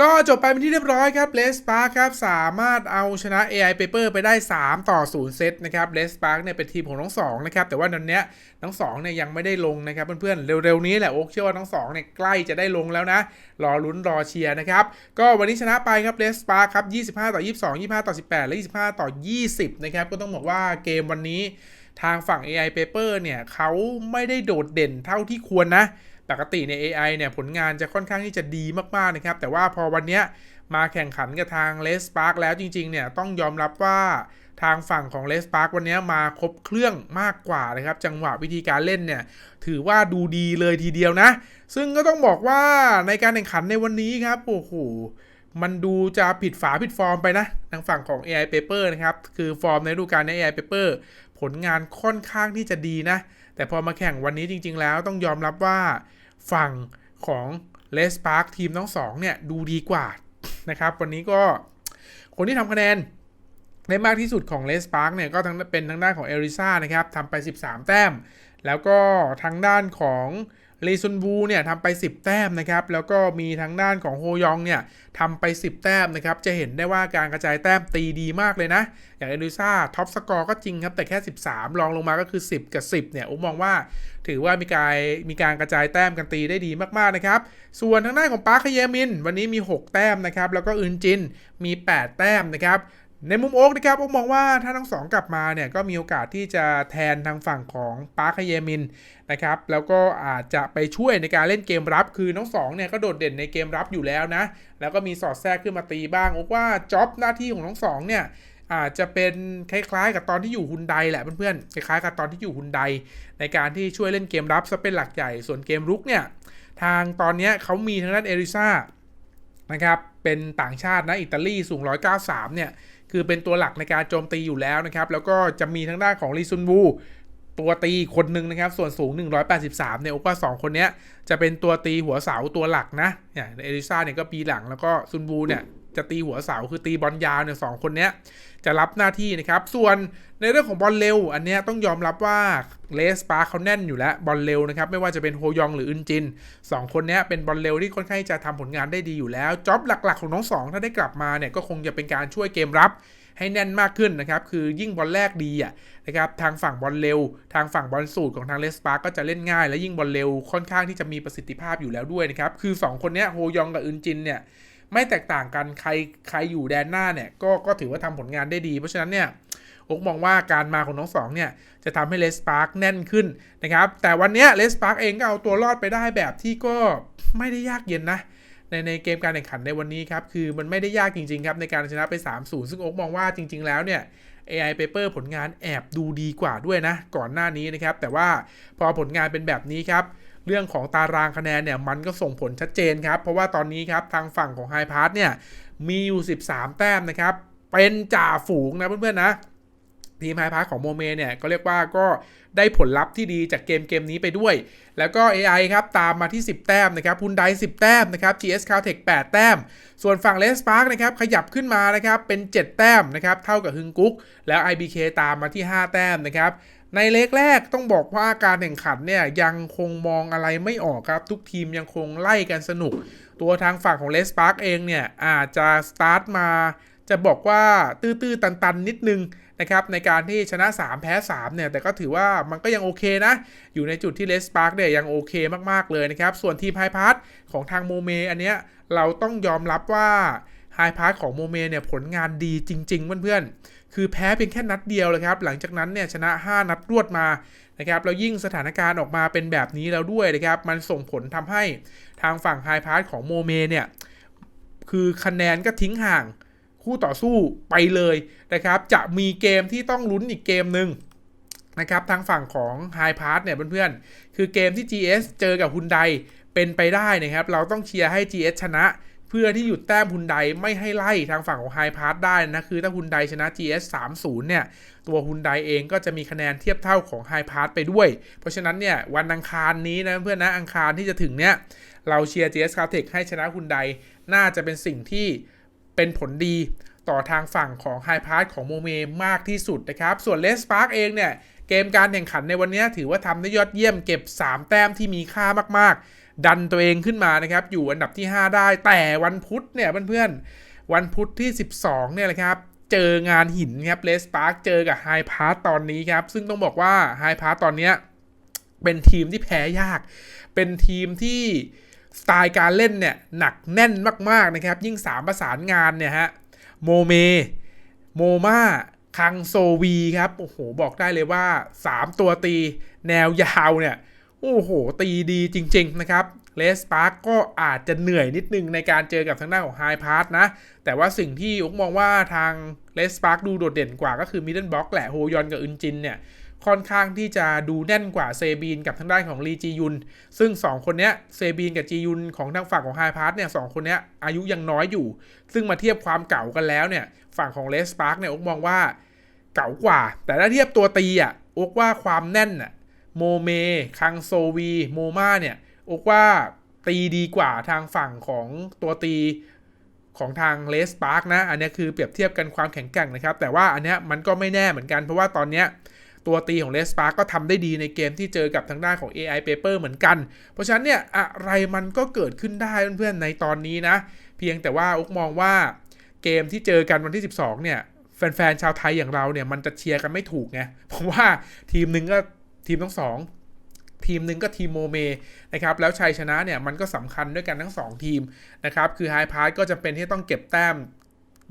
ก็จบไปเป็นที่เรียบร้อยครับเลสปาร์ครับ สามารถเอาชนะ AI Paper ไปได้ 3 ต่อ 0 เซตนะครับเลสปาร์เนี่ยเป็นทีมของทั้งสองนะครับ แต่ว่าตอนเนี้ยทั้งสองเนี่ยยังไม่ได้ลงนะครับ เพื่อนๆ เร็วๆ นี้แหละ โอ๊คเชื่อว่าทั้งสองเนี่ยใกล้จะได้ลงแล้วนะ รอลุ้นรอเชียร์นะครับ ก็วันนี้ชนะไปครับเลสปาร์คครับ 25 ต่อ 22 25 ต่อ 18 และ 25 ต่อ 20 นะครับ ก็ต้องบอกว่าเกมวันนี้ทางฝั่ง AI Paper เนี่ยเขาไม่ได้โดดเด่นเท่าที่ควรนะ ปกติเนี่ย AI เนี่ยผลงานจะค่อนข้างที่จะดีมากๆนะครับ แต่ว่าพอวันเนี้ยมาแข่งขันกับทางเลสปาร์กแล้วจริงๆเนี่ยต้องยอมรับว่าทางฝั่งของเลสปาร์กวันนี้มาครบเครื่องมากกว่านะครับ จังหวะวิธีการเล่นเนี่ยถือว่าดูดีเลยทีเดียวนะ ซึ่งก็ต้องบอกว่าในการแข่งขันในวันนี้ครับโอ้โหมันดูจะผิดฝาผิดฟอร์มไปนะ ทางฝั่งของ AI Paper นะครับ คือฟอร์มในฤดูกาลใน AI Paper ผลงานค่อนข้างที่จะดีนะ แต่พอมาแข่งวันนี้จริง ๆ แล้วต้องยอมรับว่า ฝั่งของเลสพาร์คทีมทั้งสองเนี่ยดูดีกว่านะครับ วันนี้ก็คนที่ทำคะแนนได้มากที่สุดของเลสพาร์คเนี่ยก็ทั้งเป็นทางด้านของเอริซ่านะครับทำไป 13 แต้ม แล้วก็ทางด้านของ ลีซุนบูเนี่ยทำไป 10 แต้มนะครับ แล้วก็มีทางด้านของโฮยองเนี่ยทำไป 10 แต้มนะครับ จะเห็นได้ว่าการกระจายแต้มตีดีมากเลยนะ อย่างเอลิซ่าท็อปสกอร์ก็จริงครับ แต่แค่ 13 รองลงมาก็คือ 10 กับ 10 เนี่ย ผมมองว่าถือว่ามีการมีการกระจายแต้มกันตีได้ดีมากๆนะครับ ส่วนทางด้านของปาร์คเยมิน วันนี้มี 6 แต้มนะครับ แล้วก็อึนจินมี 8 แต้มนะครับ ในมุมโอ๊กนะครับโอ๊กมองว่าถ้าทั้งสองกลับมาเนี่ยก็มีโอกาสที่จะแทนทางฝั่งของปาร์คเยมินนะครับแล้วก็อาจจะไปช่วยในการเล่นเกมรับ คือทั้งสองเนี่ยก็โดดเด่นในเกมรับอยู่แล้วนะ แล้วก็มีสอดแทรกขึ้นมาตีบ้างโอ๊กว่าจ็อบหน้าที่ของทั้งสองเนี่ยอาจจะเป็นคล้ายๆ กับตอนที่อยู่ฮุนไดแหละเพื่อนๆคล้ายๆกับตอนที่อยู่ฮุนไดในการที่ช่วยเล่นเกมรับซะเป็นหลักใหญ่ส่วนเกมรุกเนี่ยทางตอนนี้เขามีทางด้านเอริซ่านะครับเป็นต่างชาตินะอิตาลีสูง 193 เนี่ย คือเป็นตัวหลักในการโจมตีอยู่แล้วนะครับ แล้วก็จะมีทางด้านของลีซุนวูตัวตีคนหนึ่งนะครับ ส่วนสูง 183เนี่ยโอ้ว่าสองคนนี้จะเป็นตัวตีหัวเสาตัวหลักนะเนี่ยเอลิซาเนี่ยก็ปีหลังแล้วก็ซุนวูเนี่ย จะตีหัวเสาคือตีบอลยาวเนี่ยสองคนเนี้ยจะรับหน้าที่นะครับ ส่วนในเรื่องของบอลเร็ว อันเนี้ยต้องยอมรับว่าเลสปาร์เขาแน่นอยู่แล้วบอลเร็วนะครับ ไม่ว่าจะเป็นโฮยองหรืออึนจินสองคนเนี้ยเป็นบอลเร็วที่ค่อนข้างจะทำผลงานได้ดีอยู่แล้วจ็อบหลัก ๆ ของน้องสองถ้าได้กลับมาเนี่ยก็คงจะเป็นการช่วยเกมรับให้แน่นมากขึ้นนะครับ คือยิ่งบอลแรกดีอะนะครับ ทางฝั่งบอลเร็ว ทางฝั่งบอลสูตรของทางเลสปาร์ก็จะเล่นง่าย และยิ่งบอลเร็วค่อนข้างที่จะมีประสิทธิภาพอยู่แล้วด้วยนะครับ คือ 2 คนนี้โฮยองกับอึนจินเนี่ย ไม่แตกต่างกันใครใครอยู่แดนหน้าเนี่ยก็ก็ถือว่าทำผลงานได้ดี เพราะฉะนั้นเนี่ยอกมองว่าการมาของน้องสองเนี่ยจะทำให้เลสปาร์กแน่นขึ้นนะครับ แต่วันนี้เลสปาร์กเองก็เอาตัวรอดไปได้แบบที่ก็ไม่ได้ยากเย็นนะในในเกมการแข่งขันในวันนี้ครับคือมันไม่ได้ยากจริงๆครับในการชนะไป 3-0 ซึ่งโอ๊กมองว่าจริง ๆ แล้วเนี่ย AI Paper ผลงานแอบดูดีกว่าด้วยนะ ก่อนหน้านี้นะครับ แต่ว่าพอผลงานเป็นแบบนี้ครับ เรื่องของตารางคะแนนเนี่ยมันก็ส่งผลชัดเจนครับ เพราะว่าตอนนี้ครับทางฝั่งของ High Pass เนี่ยมีอยู่ 13 แต้มนะครับ เป็นจ่าฝูงนะเพื่อนๆนะทีมไฮพาร์ของโมเมเนี่ยก็เรียกว่าก็ได้ผลลัพธ์ที่ดีจากเกมเกมนี้ไปด้วย แล้วก็ AI ครับ ตามมาที่ 10 แต้มนะครับพุนได10 แต้มนะครับ GS Caltech 8 แต้ม ส่วนฝั่งเลสปาร์กนะครับขยับขึ้นมานะครับเป็น 7 แต้มนะครับเท่ากับฮึงกุ๊กแล้ว IBK ตามมาที่ 5 แต้มนะครับ ในเล็กแรกต้องบอกว่าการแข่งขันเนี่ยยังคงมองอะไรไม่ออกครับ ทุกทีมยังคงไล่กันสนุก ตัวทางฝั่งของเลสปาร์กเองเนี่ยอาจจะสตาร์ทมา จะบอกว่าตื้อๆตันๆ นิดนึงนะครับในการที่ชนะ 3 แพ้ 3 เนี่ย แต่ก็ถือว่ามันก็ยังโอเคนะ อยู่ในจุดที่เลสปาร์กเนี่ยยังโอเคมากๆเลยนะครับ ส่วนทีมไฮพาร์ทของทางโมเมอันเนี้ยเราต้องยอมรับว่า ไฮพาร์ทของโมเมเนี่ยผลงานดีจริง ๆ เพื่อนๆ คือแพ้เพียงแค่นัดเดียวเลยครับ หลังจากนั้นเนี่ยชนะ 5 นัดรวดมานะครับแล้วยิ่งสถานการณ์ออกมาเป็นแบบนี้แล้วด้วยนะครับ มันส่งผลทำให้ทางฝั่งไฮพาร์ทของโมเมเนี่ยคือคะแนนก็ทิ้งห่างคู่ต่อสู้ไปเลยนะครับ จะมีเกมที่ต้องลุ้นอีกเกมหนึ่งนะครับทางฝั่งของ High Pass เนี่ยเพื่อนๆ คือเกมที่ GS เจอกับฮุนไดเป็นไปได้นะครับ เราต้องเชียร์ให้ GS ชนะ เพื่อที่หยุดแต้มฮุนไดไม่ให้ไล่ทางฝั่งของ High Pass ได้นะ คือถ้าฮุนไดชนะ GS 3-0เนี่ย ตัวฮุนไดเองก็จะมีคะแนนเทียบเท่าของ High Pass ไปด้วย เพราะฉะนั้นเนี่ย วันอังคารนี้นะเพื่อนนะอังคารที่จะถึงเนี่ยเราเชียร์ GS Caltech ให้ชนะฮุนไดน่าจะเป็นสิ่งที่เป็นผลดีต่อทางฝั่งของไฮพาร์ทของโมเมมากที่สุดนะครับ ส่วนเลสปาร์กเองเนี่ยเกมการแข่งขันในวันนี้ถือว่าทำได้ยอดเยี่ยมเก็บ 3 แต้มที่มีค่ามากๆ ดันตัวเองขึ้นมานะครับ อยู่อันดับที่ 5 ได้ แต่วันพุธเนี่ยเพื่อนๆ วันพุธที่ 12 เนี่ยแหละครับ เจองานหินครับเลสปาร์กเจอกับไฮพาร์ตตอนนี้ครับ ซึ่งต้องบอกว่าไฮพาร์ตตอนเนี้ยเป็นทีมที่แพ้ยาก เป็นทีมที่สไตล์การเล่นเนี่ยหนักแน่นมากๆนะครับ ยิ่ง 3 ประสานงานเนี่ยฮะ โมเม โมมาคังโซวีครับ โอ้โห บอกได้เลยว่า 3 ตัวตี แนวยาวเนี่ย โอ้โห ตีดีจริง ๆ นะครับเลสปาร์กก็อาจจะเหนื่อยนิดนึงในการเจอกับทางด้านของไฮพาร์ตนะ แต่ว่าสิ่งที่อุกมองว่าทางเลสปาร์กดูโดดเด่นกว่าก็คือมิดเดิลบล็อกแหละโฮยอนกับอึนจินเนี่ย ค่อนข้างที่จะดูแน่นกว่าเซบีนกับทางด้านของลีจียุน ซึ่ง 2 คนเนี้ยเซบีนกับจียุนของทางฝั่งของไฮพาร์ตเนี่ยสคนเนี้ยอายุยังน้อยอยู่ ซึ่งมาเทียบความเก่ากันแล้วเนี่ยฝั่งของเลสปาร์กเนี่ยอุกมองว่าเก่ากว่า แต่ถ้าเทียบตัวตีอะอุกว่าความแน่นอะ โมเม คังโซวี โมมาเนี่ยโอกว่าตีดีกว่าทางฝั่งของตัวตีของทางเลสปาร์กนะ อันนี้คือเปรียบเทียบกันความแข็งแกร่งนะครับ แต่ว่าอันนี้มันก็ไม่แน่เหมือนกันเพราะว่าตอนนี้ตัวตีของเลสปาร์กก็ทำได้ดีในเกมที่เจอกับทางด้านของ AI Paper เหมือนกัน เพราะฉะนั้นเนี่ยอะไรมันก็เกิดขึ้นได้เพื่อนๆในตอนนี้นะ เพียงแต่ว่าอุกมองว่าเกมที่เจอกันวันที่ 12 เนี่ยแฟนๆชาวไทยอย่างเราเนี่ยมันจะเชียร์กันไม่ถูกไงเพราะว่าทีมหนึ่งก็ ทีมทั้งสองทีมหนึ่งก็ทีมโมเมนะครับแล้วชัยชนะเนี่ยมันก็สำคัญด้วยกันทั้ง 2 ทีมนะครับคือไฮพาร์ตก็จะเป็นที่ต้องเก็บแต้ม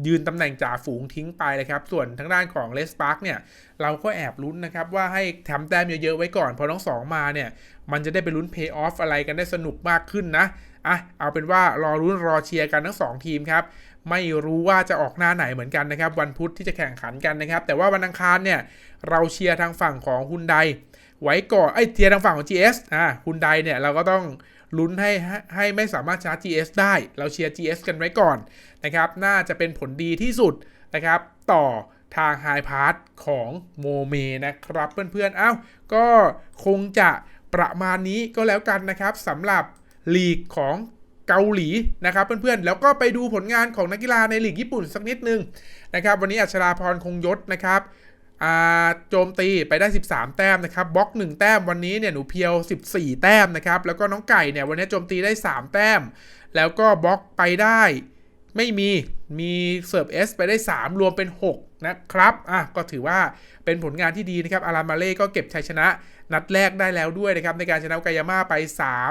ยืนตำแหน่งจ่าฝูงทิ้งไปเลยครับ ส่วนทางด้านของเลสปาร์กเนี่ย เราก็แอบลุ้นนะครับ ว่าให้ทำแต้มเยอะ ๆ ไว้ก่อน พอทั้งสองมาเนี่ย มันจะได้ไปลุ้นเพย์ออฟอะไรกันได้สนุกมากขึ้นนะอะเอาเป็นว่ารอลุ้นรอเชียร์กันทั้ง 2 ทีมครับ ไม่รู้ว่าจะออกหน้าไหนเหมือนกันนะครับ วันพุธที่จะแข่งขันกันนะครับ แต่ว่าวันอังคารเนี่ยเราเชียร์ทางฝั่งของฮุนได ไว้ก่อนไอ้ยเชียร์ทางฝั่งของ GS อ่าฮุนไดเนี่ยเราก็ต้องลุ้นให้ให้ให้ไม่สามารถชาร์จ GS ได้ เราเชียร์ GS กันไว้ก่อนนะครับ น่าจะเป็นผลดีที่สุดนะครับ ต่อทางไฮพาร์ทของโมเมนะครับ เพื่อนๆ เอ้า ก็คงจะประมาณนี้ก็แล้วกันนะครับสำหรับลีกของเกาหลีนะครับเพื่อนๆ แล้วก็ไปดูผลงานของนักกีฬาในลีกญี่ปุ่นสักนิดนึงนะครับ วันนี้อัชราพรคงยศนะครับ โจมตีไปได้ 13 แต้มนะครับบล็อก 1 แต้มวันนี้เนี่ยหนูเพียว 14 แต้มนะครับแล้วก็น้องไก่เนี่ยวันนี้โจมตีได้ 3 แต้ม แล้วก็บล็อกไปได้ไม่มีมีเสิร์ฟเอสไปได้ 3 รวมเป็น 6 นะครับอะก็ถือว่าเป็นผลงานที่ดีนะครับอารามาเล่ก็เก็บชัยชนะ นัดแรกได้แล้วด้วยนะครับในการชนะกายาม่าไป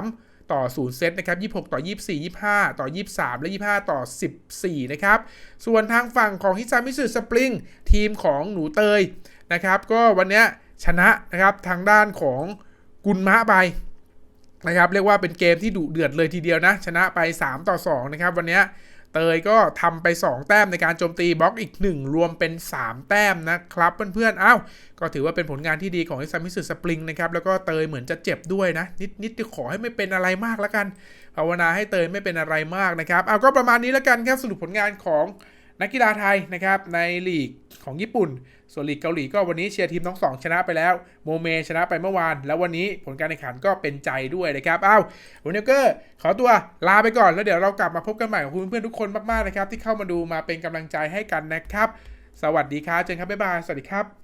3 ต่อ 0 เซตนะครับ 26 ต่อ 24 25 ต่อ 23 และ 25 ต่อ 14 นะครับ ส่วนทางฝั่งของฮิซามิสึสปริงทีมของหนูเตยนะครับ ก็วันนี้ชนะนะครับทางด้านของกุนมะไปนะครับ เรียกว่าเป็นเกมที่ดุเดือดเลยทีเดียวนะ ชนะไป 3 ต่อ 2 นะครับ วันนี้ เตยก็ทำไป 2 แต้มในการโจมตีบล็อกอีก 1 รวมเป็น 3 แต้มนะครับเพื่อนๆอ้าวก็ถือว่าเป็นผลงานที่ดีของฮิซามิสึสปริงนะครับแล้วก็เตยเหมือนจะเจ็บด้วยนะ นิดนิดขอให้ไม่เป็นอะไรมากแล้วกันภาวนาให้เตยไม่เป็นอะไรมากนะครับเอาก็ประมาณนี้แล้วกันครับสรุปผลงานของ นักกีฬาไทยนะครับในลีกของญี่ปุ่น ส่วนลีกเกาหลีก็วันนี้เชียร์ทีมทั้งสองชนะไปแล้ว โมเมชนะไปเมื่อวาน แล้ววันนี้ผลการแข่งขันก็เป็นใจด้วยนะครับอ้าววันนี้ก็ขอตัวลาไปก่อน แล้วเดี๋ยวเรากลับมาพบกันใหม่กับคุณเพื่อนๆทุกคนมากๆนะครับที่เข้ามาดูมาเป็นกำลังใจให้กันนะครับ สวัสดีครับเจนครับบ๊ายบายสวัสดีครับ